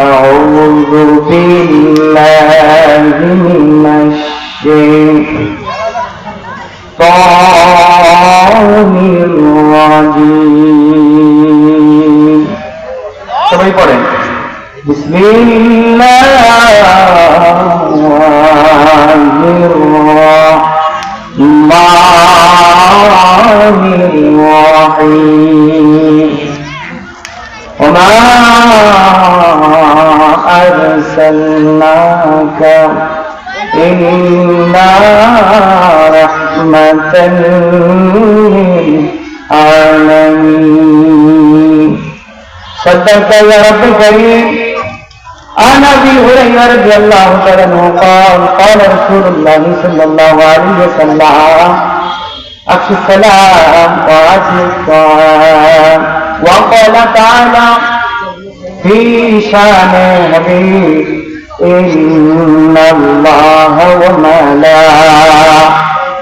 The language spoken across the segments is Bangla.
أعوذ بالله من الشيطان الرجيم সবাই পড়েন বিসমিল্লাহির رحمة للعالمين صدقت يا رب الكريم عن ابي هريره رضي الله تعالى عنه قال قال رسول الله صلى الله عليه وسلم أخشى السلام وأجل الطعام وقال تعالى في شان حبيب إن الله وملائكته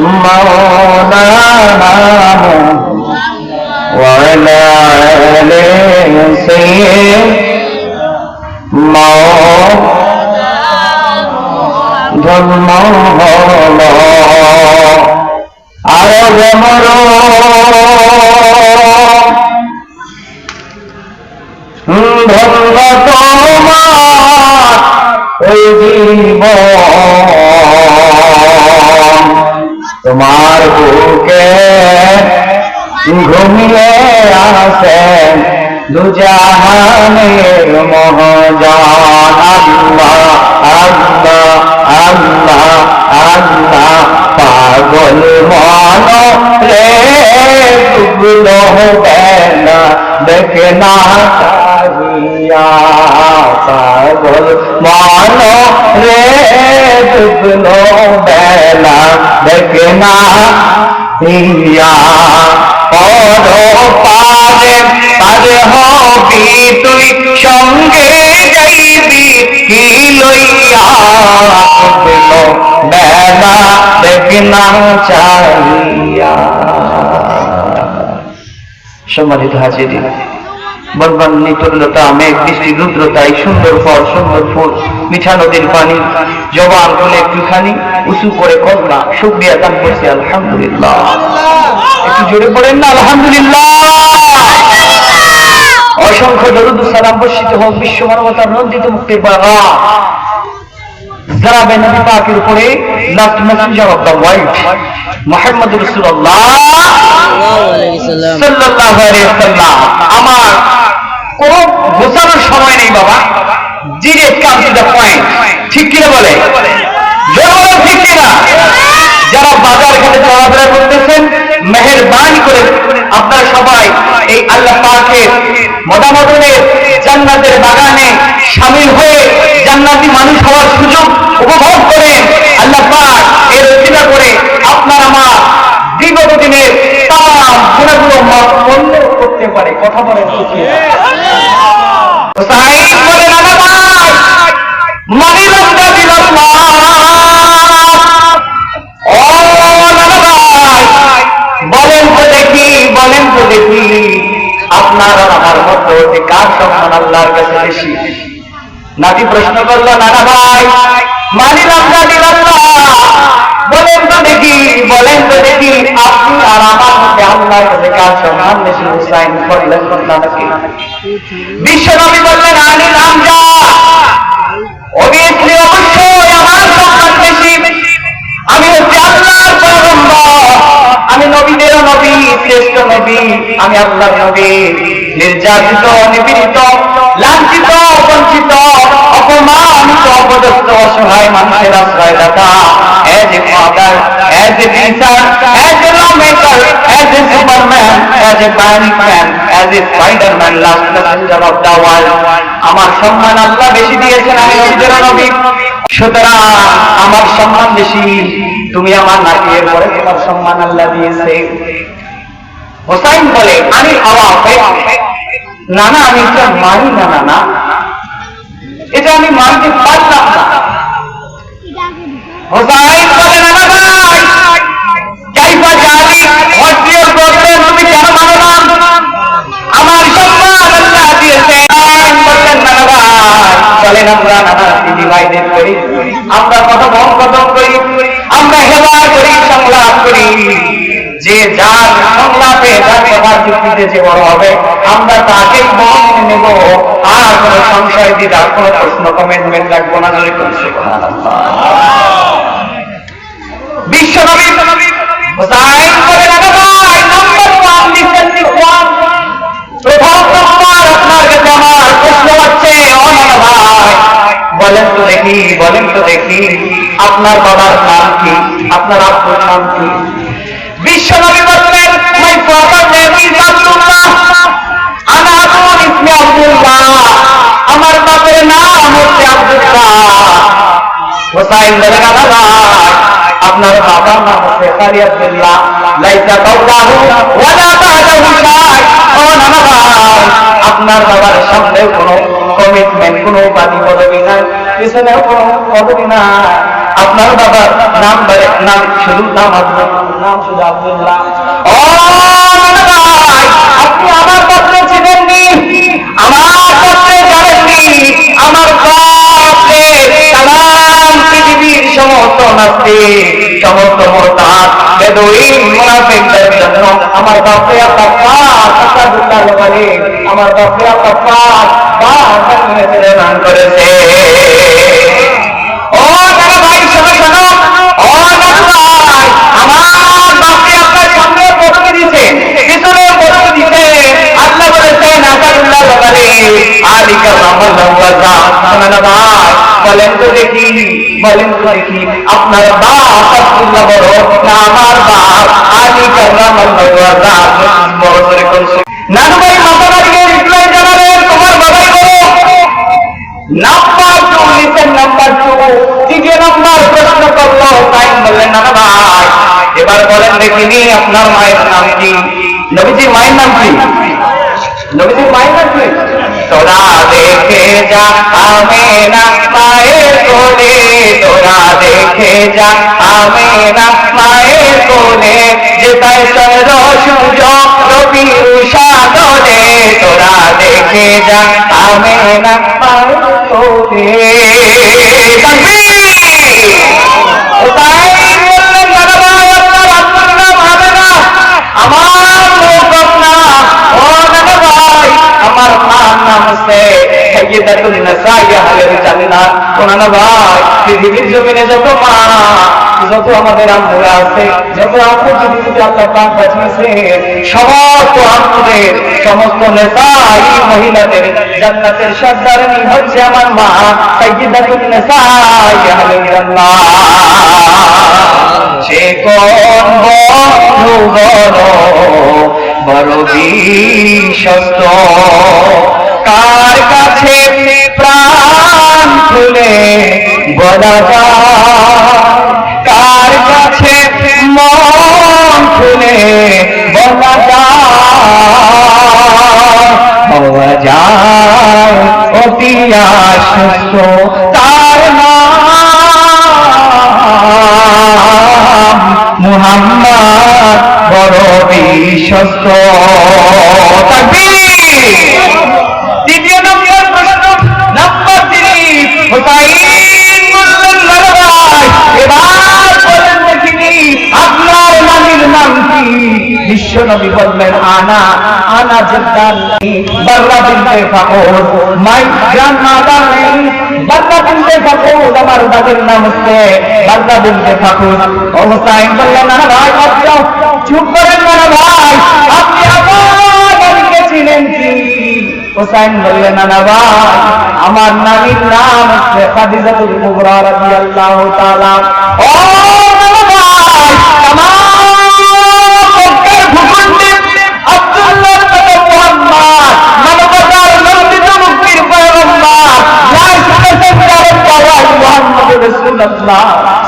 مولانا وعلى آل سيد ধর্ম হল আরব মর ধন্য তোমার ওই জীব ঘুমিয়ে আসেন দুজাহানের মহজান। আল্লাহ আল্লাহ আল্লাহ আল্লাহ পাগল মন রে ডুবলো বেলা দেখে না চাহিয়া পাগল মন রে ডুবলো বেলা দেখে না হিয়া পর পারে হবি তুই সঙ্গে যাইবি কি লইয়া? দেখনা চাইয়া। সম্মানিত হাজিরি বলবান নিতুল্যতা, মেঘ বৃষ্টি, রুদ্রতা, এই সুন্দর ফল, সুন্দর ফুল, মিঠা নদীর পানি জবান খুলে একটুখানি, উঁচু করে কন্যা শুক্রিয়া দান করছি, আলহামদুলিল্লাহ। একটু জোরে পড়েন না, আলহামদুলিল্লাহ। অসংখ্য দরুদ সালাম বর্ষিত হোক বিশ্ব মানবতার নন্দিত মুক্তির বাবা জনাবে নবী পাকের উপরে last messenger of the world Muhammad রাসূলুল্লাহ সাল্লাল্লাহু আলাইহি ওয়াসাল্লাম। আমার কোন বোঝানোর সময় নেই বাবা। ডিরেক্ট কাজ দ্য পয়েন্ট ঠিক কিনা বলে? ঠিক কিনা? যারা বাজার ঘাটে চলাফেরা করতেছেন মেহেরবানি করে আপনারা সবাই এই আল্লাহ পাকের মতামতের জান্নাতের বাগানে শামিল হয়ে জান্নাতি মানুষ হওয়ার সুযোগ উপভোগ করেন আল্লাহ পাক এর রচিনা করে আপনার আমার বিগত দিনের তাম গুণাগুলো মত বন্ধ করতে পারে কথা কি? সাইদ বলেন পাক, মানিলাম আর আমার মধ্যে হতে কার সম্মান আল্লাহর কাছে বেশি? নাতি প্রশ্ন করল, নানা ভাই, মানিলাম গাজিলাল্লাহ। বলেন তো দেখি, বলেন তো দেখি, আপনি আর আমার মধ্যে আল্লাহর কাছে কার সম্মান বেশি? হুসাইন করলেন নাকি বিশ্ব নবী বললেন অবভিয়াসলি অবশ্যই আমার সম্মান বেশি। আমি হচ্ছে আল্লাহর আমি নবী, শ্রেষ্ঠ নবী, আমি নবী। নির্যাতিত নিপীড়িত লাঞ্ছিত বঞ্চিত অপমানিত অপদস্থ অসহায় মানুষের father, as a teacher, as a lawmaker, as a superman, as a panic man, as a spider-man, last messenger of the আমার সম্মান আল্লাহ বেশি দিয়েছেন আমি নবীদের নবী। সুতরাং আমার সম্মান বেশি। তুমি আমার নাকি এরপরে তোমার সম্মান আল্লাহ দিয়েছে। হোসাইন বলে আমি আওয়া না না আমি এটা মানি না না না এটা আমি মানতে পারলাম না। হোসাইন বলে ভাই কাইফা তুমি কেন মানো না? আমার সম্মান আল্লাহ দিয়েছে। ভাই, চলেন আমরা নানা দিদি ভাইদের করি। আমরা কত মন করি। আমরা হেবার করি, সংলাপ করি। যে যার যার যুক্তিতে যে বড় হবে, আমরা তাকেই মন নেব, আর কোনো সংশয় আর কোনো প্রশ্ন কমেন্টমেন্ট রাখব না নম্বর, আপনার বলেন তো দেখি, বলেন তো দেখি, আপনার বাবার নাম কি? আপনার আব্বুর নাম কি? না আপনার বাবার নাম হচ্ছে কারি আব্দুল্লাহ লাইসা কাউলাহু ওয়ালা বাদাহু শাই, ও নানা আপনার বাবার সামনেও কোনো কমিটমেন্ট কোনো উপাধি, পদবি নাই, পিছনেও কোনো পদবি নাই। আপনার বাবার নাম নাম শুধু নাম আব্দুল, নাম শুধু আব্দুল্লাহ। ও সমস্ত নাস্তি সমস্ত মোরতাদ বেদুইন মুনাফিকদের জন্য আমার বাপরে আপনার পাক আসাদুল্লাহ বলে আমার বাপরে আপনার বারবার নির্মাণ করেছে। আপনার বাপ আব্দুল্লাহ বড় না আমার বাপ আলী কালাম আল্লাহ বড় করে করছে? নানু ভাই মাথা বাড়িয়ে রিপ্লাই জানাবেন তোমার বাবাই বড় number two listen number two তৃতীয় নাম্বার প্রশ্ন করল, তাই বললেন না ভাই, এবার বলেন দেখিনি আপনার মায়ের নাম কি? নবীজির মায়ের নাম কি? নবীজির মায়ের নাম কি? তোরা দেখে যা আমি মায়ের কোলে তোরা দেখে যা আমি মায়ের কোলে যে তাই চন্দ্র সূর্য রবি উষা দলে। তোরা দেখে যা আমি মায়ের কোলে সাইয়্যিদাতুন নিসাই আহলের জান্নাত ওনানা ভাই, পৃথিবীর জমিনে যত মা, যত আমাদের আম্মুরা আছে, যত আম্মু পৃথিবীতে আল্লাহ পাক পাঠিয়েছে সমস্ত আম্মুদের, সমস্ত নেতাই মহিলাদের জান্নাতের সর্দারনি হচ্ছে আমার মা। সাইয়্যিদাতুন নিসাই আহলের জান্নাত সে কোন বন্ধু বড় বড় বিশ্বস্ত কার কাছে প্রাণ খুলে বলা কার কাছে মন খুলে বলা যায় অতি আশ্বস্ত নবী বললেন, আনা আনা জিদ্দান বাররা বিনতে ফাকুর মাই গ্র্যান্ডমাদার নেম বাররা বিনতে ফাকুর আমার দাদির নাম হচ্ছে বাররা বিনতে ফাকুর ও হোসাইন বললেন না ভাই বাচ্চা চুপ করেন না ভাই, আপনি আমার বাড়িকে চিনেন কি? হোসাইন বললেন নানা ভাই, আমার নানির নাম হচ্ছে খাদিজাতুল কুবরা রাদিয়াল্লাহু তাআলা। ও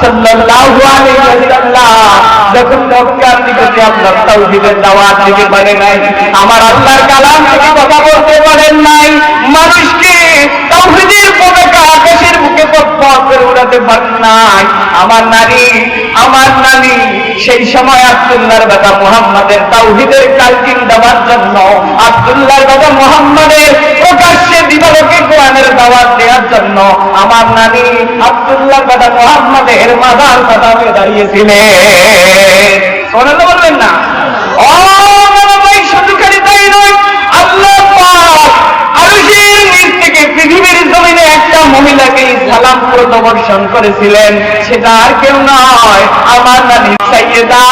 সাল্লাল্লাহু আলাইহি ওয়াসাল্লাম যখন মক্কার নিকটে আল্লাহ তাওহীদের দাওয়াত দিতে পারে নাই, আমার আল্লাহর কালাম থেকে কথা বলতে পারেন নাই, মানুষকে তাওহীদের পতাকা আকাশের করে উড়াতে পারেন নাই। আমার নারী আমার নানি সেই সময় আব্দুল্লাহর বেটা মুহাম্মাদের তাওহীদের কালকিন দেওয়ার জন্য আব্দুল্লাহর বেটা মুহাম্মাদের প্রকাশ্যে দিবালোকে কোরআনের দাওয়াত জন্য আমার নানি আব্দুল্লাহর বেটা মুহাম্মাদের মাদার হয়ে দাঁড়িয়েছিলেন। শোনাল বলবেন না? মহিলাকে করেছিলেন। সেটা আর কেউ নয়, আমার নানি সাইয়েদা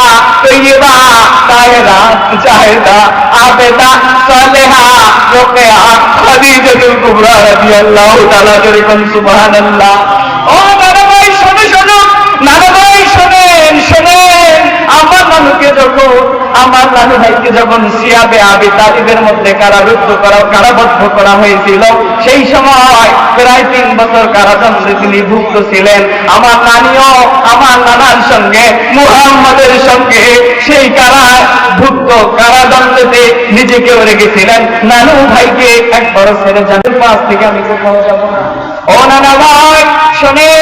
আবেদা রোকেয়া আমার নানু ভাইকে যখন সিয়াবে আবি তালিবের মধ্যে কারারুদ্ধ করা, কারাবদ্ধ করা হয়েছিল, সেই সময় প্রায় তিন বছর কারাদণ্ডে তিনি ভুক্ত ছিলেন। আমার নানিও, আমার নানার সঙ্গে, মুহাম্মাদের সঙ্গে সেই কারা কারাদণ্ডতে নিজেকেও রেখেছিলেন। নানু ভাইকে একবার ছেড়ে যাবেন পাশ থেকে আমি কোথাও যাব না। ও নানা ভাই, শোনে,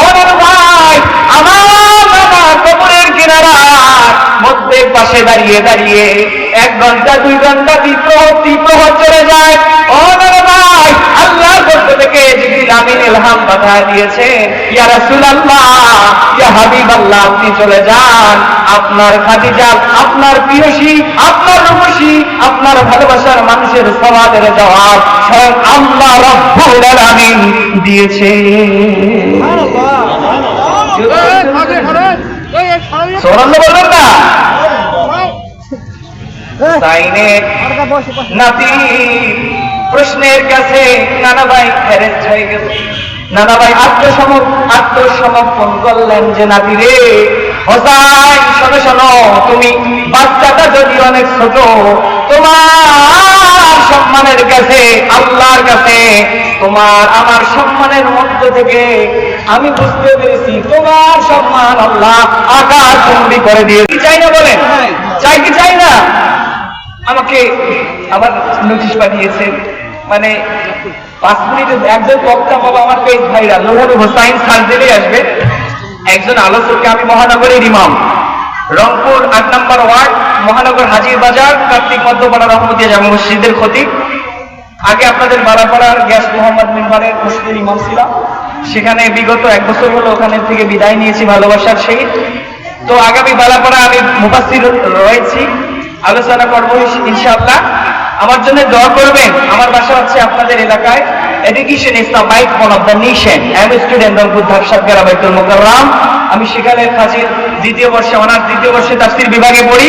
ও নানা ভাই, আমার বাবা কবরের কিনারার মধ্যে পাশে দাঁড়িয়ে দাঁড়িয়ে এক ঘণ্টা, দুই ঘণ্টা বিপ্রহ বিপ্রহ চলে যায়। ও নানা ভাই, আল্লাহর পক্ষ থেকে জিবরিল আমিন ইলহাম পাঠা দিয়েছে। ইয়া রাসূলুল্লাহ হাবিবাল্লাহ আপনি চলে যান। আপনার খাদিজা আপনার প্রিয়সী, আপনার রূপসী, আপনার ভালোবাসার মানুষের সওয়ালের জবাব স্বয়ং আল্লাহ রব্বুল দিয়েছে প্রশ্নের কাছে নানা ভাই হ্যারেস হয়ে গেছে। নানা ভাই আত্মসম আত্মসমর্পণ করলেন যে নাতি রে। হোসাইন শোনো শোনো তুমি বাচ্চাটা যদি অনেক ছোট তোমার সম্মানের কাছে আল্লাহর কাছে তোমার আমার সম্মানের মধ্য থেকে আমি বুঝতে পেরেছি তোমার সম্মান আল্লাহ আকাশ চুম্বি করে দিয়ে চাই না বলেন? চাই কি চাই না? আমাকে আবার নোটিশ পাঠিয়েছে মানে পাঁচ মিনিটে একজন বক্তা বাবা আমার পেজ ভাইরা লোহারু হোসাইন সার্জেরি আসবে। একজন আলোচককে আমি মহানগরের ইমাম। রংপুর আট নম্বর ওয়ার্ড, মহানগর হাজির বাজার, কার্তিক মধ্যপাড়া রহমতিয়া জামা মসজিদের খতিব। আগে আপনাদের বারাপাড়ার গ্যাস মোহাম্মদ মেম্বারের মসজিদের ইমাম ছিলাম। সেখানে বিগত এক বছর হলো ওখানে থেকে বিদায় নিয়েছি ভালোবাসার সহিত তো আগামী বালাপাড়া আমি মুফাসির রয়েছি। আলোচনা করব ইনশাআল্লাহ। আমার জন্য দোয়া করবেন। আমার বাসা হচ্ছে আপনাদের এলাকায়। Education is the might one of the nation I am student of বুদ্ধার সাতগারা বাইতুল মুকাররাম আমি সেখানে ফাজিল দ্বিতীয় বর্ষে, অনার্স দ্বিতীয় বর্ষে তাফসীর বিভাগে পড়ি।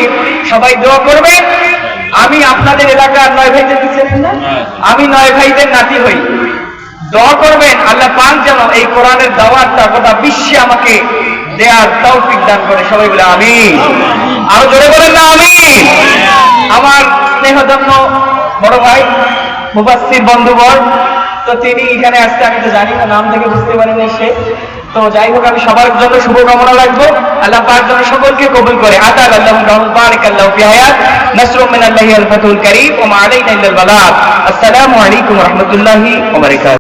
সবাই দোয়া করবেন। আমি আপনাদের এলাকার নয় ভাইদের চেনেন না? আমি নয় ভাইদের নাতি হই। দোয়া করবেন, আল্লাহ পাক যেন এই কোরআনের দাওয়াতটা গোটা বিশ্বে আমাকে দেয়ার তৌফিক দান করে। সবাই বলে আমি আরও জোরে বলেন না আমি আমার স্নেহধন্য বড় ভাই মুবাসির বন্ধুবর, তো তিনি এখানে আসতে, আমি তো জানি না, নাম থেকে বুঝতে পারিনি সে। তো যাই হোক, আমি সবার জন্য শুভকামনা রাখব। আল্লাহ পাক যেন সকলকে কবুল করে। আতাল আল্লাহ বারিক আল্লাহ ফি হায়াত নাসরুম মিনাল্লাহি আল ফাতুল কারীম, ওয়া মা আলাইনা ইল্লাল আসসালামু আলাইকুম ওয়া রাহমাতুল্লাহি ওয়া বারাকাতুহু।